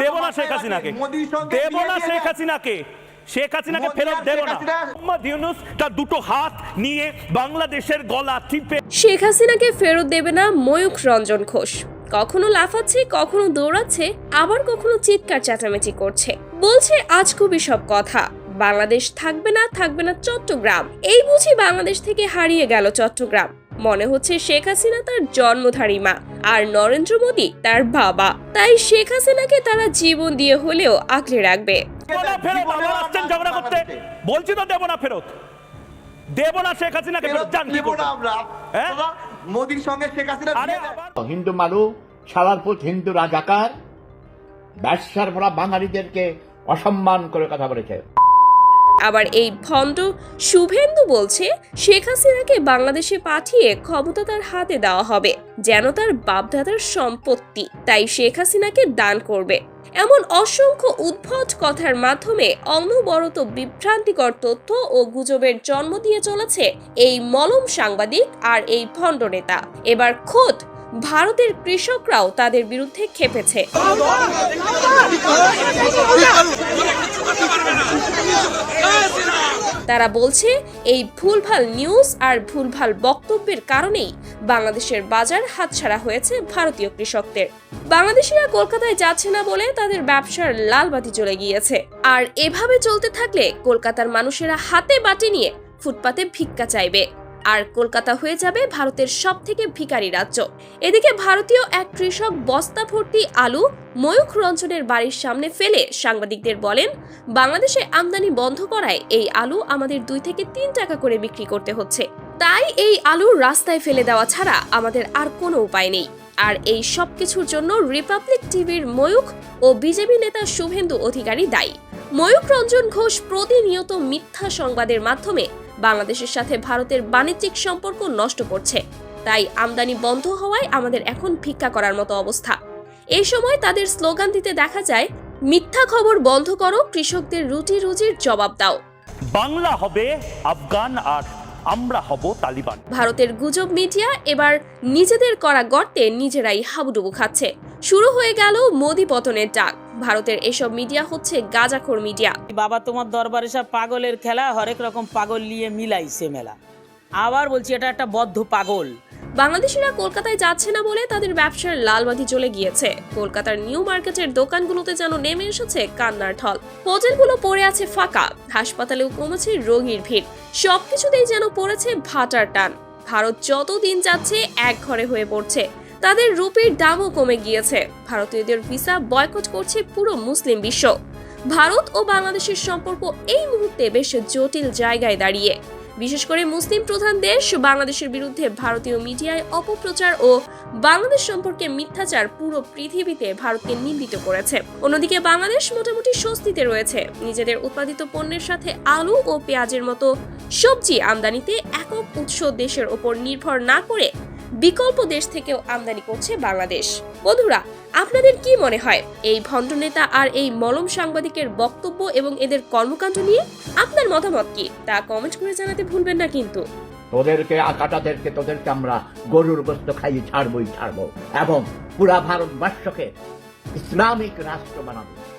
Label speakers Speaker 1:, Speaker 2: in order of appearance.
Speaker 1: দেব না শেখ হাসিনাকে। দেব না শেখ হাসিনাকে। শেখ হাসিনাকে ফেরত দেব না। মোহাম্মদ ইউনুস তার দুটো হাত নিয়ে বাংলাদেশের গলা টিপে
Speaker 2: শেখ হাসিনাকে ফেরত দেবে না ময়ূখ রঞ্জন ঘোষ। কখনো লাফাচ্ছে কখনো দৌড়াচ্ছে আবার কখনো চিৎকার চেঁচামেচি করছে। বলছে আজ খুবই সব কথা। বাংলাদেশ থাকবে না থাকবে না চট্টগ্রাম। এই বুঝি বাংলাদেশ থেকে হারিয়ে গেল চট্টগ্রাম। মনে হচ্ছে শেখ হাসিনা তার জন্মধারী মা আর নরেন্দ্র মোদী তার বাবা। তাই শেখ হাসিনাকে তারা জীবন দিয়ে হলেও আঁকড়ে রাখবে।
Speaker 1: বলছি তো দেব না ফেরত। দেব না শেখ হাসিনাকে ফেরত
Speaker 3: ফেরত
Speaker 1: যান কি
Speaker 3: দিব না
Speaker 1: করবেন?
Speaker 3: আমরা।
Speaker 1: হ্যাঁ?
Speaker 3: মোদির সঙ্গে শেখ হাসিনা
Speaker 4: হিন্দু মালু সালারপুত হিন্দু রাজাকার ব্যবসার ভরা বাঙালিদেরকে অসম্মান করে কথা বলেছে।
Speaker 2: আবার এই ভণ্ড শুভেন্দু বলছে, শেখ হাসিনাকে বাংলাদেশে পাঠিয়ে ক্ষমতা তার হাতে দেওয়া হবে, যেন তার বাপদাদার সম্পত্তি, তাই শেখ হাসিনাকে দান করবে। এমন অসংখ্য উদ্ভট কথার মাধ্যমে অনবরত বিভ্রান্তিকর তথ্য ও গুজবের জন্ম দিয়ে চলেছে এই মলম সাংবাদিক আর এই ভণ্ড নেতা। এবার খোদ ভারতের কৃষকরাও তাদের বিরুদ্ধে খেপেছে। তারা বলছে, এই ভুলভাল নিউজ আর ভুলভাল বক্তব্যের কারণেই বাংলাদেশের বাজার হাতছাড়া হয়েছে ভারতীয় কৃষকদের। বাংলাদেশিরা কলকাতায় যাচ্ছে না বলে তাদের ব্যবসার লালবাতি চলে গিয়েছে। আর এভাবে চলতে থাকলে কলকাতার মানুষেরা হাতে বাটি নিয়ে ফুটপাতে ভিক্ষা চাইবে। আর কলকাতা হয়ে যাবে ভারতের সব থেকে ভিখারি রাজ্য। এদিকে ভারতীয় এক কৃষক বস্তা ভর্তি আলু, ময়ূখ রঞ্জনের বাড়ির সামনে ফেলে সাংবাদিকদের বলেন, বাংলাদেশে আমদানি বন্ধ করায় এই আলু আমাদের দুই থেকে তিন টাকা করে বিক্রি করতে হচ্ছে। তাই এই আলু রাস্তায় ফেলে দেওয়া ছাড়া আমাদের আর কোনো উপায় নেই। আর এই সব কিছুর জন্য রিপাবলিক টিভির ময়ূখ ও বিজেপি নেতা শুভেন্দু অধিকারী দায়ী। ময়ূখ রঞ্জন ঘোষ প্রতিনিয়ত মিথ্যা সংবাদের মাধ্যমে বাংলাদেশের সাথে ভারতের বাণিজ্যিক সম্পর্ক নষ্ট করছে। তাই আমদানি বন্ধ হওয়ায় আমাদের এখন ভিক্ষা করার মতো অবস্থা। এই সময় তাদের স্লোগান দিতে দেখা যায়, মিথ্যা খবর বন্ধ করো, কৃষকদের রুটি রুজির জবাব দাও।
Speaker 1: বাংলা হবে আফগান আর আমরা হব তালিবান।
Speaker 2: ভারতের গুজব মিডিয়া এবার নিজেদের করা গর্তে নিজেরাই হাবুডুবু খাচ্ছে। শুরু হয়ে গেল মোদি পতনের ডাক। ভারতের এসব মিডিয়া হচ্ছে গাজাখোর মিডিয়া।
Speaker 5: বাবা তোমার দরবারে সব পাগলের খেলা হরেক রকম পাগল নিয়ে মিলাইছে মেলা। আবার বলছি এটা একটা বদ্ধ পাগল।
Speaker 2: বাংলাদেশিরা কলকাতায় যাচ্ছে না বলে তাদের ব্যবসার লালবাতি চলে গিয়েছে। কলকাতার নিউ মার্কেটের দোকানগুলোতে যেন নেমে এসেছে কান্নার ঢল। হোটেলগুলো পড়ে আছে ফাঁকা, হাসপাতালেও কমেছে রোগীর ভিড়। সবকিছুতেই যেন পড়েছে ভাটার টান। ভারত যত দিন যাচ্ছে এক ঘরে হয়ে পড়ছে। তাদের রুপির দামও কমে গিয়েছে। ভারতীয়দের ভিসা বয়কট করছে পুরো মুসলিম বিশ্ব। ভারত ও বাংলাদেশের সম্পর্ক এই মুহূর্তে বেশ জটিল জায়গায় দাঁড়িয়ে। বিশেষ করে মুসলিম প্রধান দেশ বাংলাদেশের বিরুদ্ধে ভারতীয় মিডিয়ায় অপপ্রচার ও বাংলাদেশ সম্পর্কে মিথ্যাচার পুরো পৃথিবীতে ভারতকে নিন্দিত করেছে। অন্যদিকে বাংলাদেশ মোটামুটি স্বস্তিতে রয়েছে। নিজেদের উৎপাদিত পণ্যের সাথে আলু ও পেঁয়াজের মতো সবজি আমদানিতে একক উৎস দেশের ওপর নির্ভর না করে বিকল্প দেশ থেকেও আমদানি করছে বাংলাদেশ। বন্ধুরা, আপনাদের কি মনে হয়? এই ভণ্ড নেতা আর এই মলম সাংবাদিকের বক্তব্য এবং এদের কর্মকাণ্ড নিয়ে আপনার মতামত কি? তা কমেন্ট করে জানাতে ভুলবেন না কিন্তু।
Speaker 4: তোদেরকে আকাটাদেরকে তোদেরকে আমরা গরুর গোস্ত খাইয়ে ছাড়বই, ছাড়বো। এবং পুরা ভারতবর্ষকে ইসলামিক রাষ্ট্র বানাবো।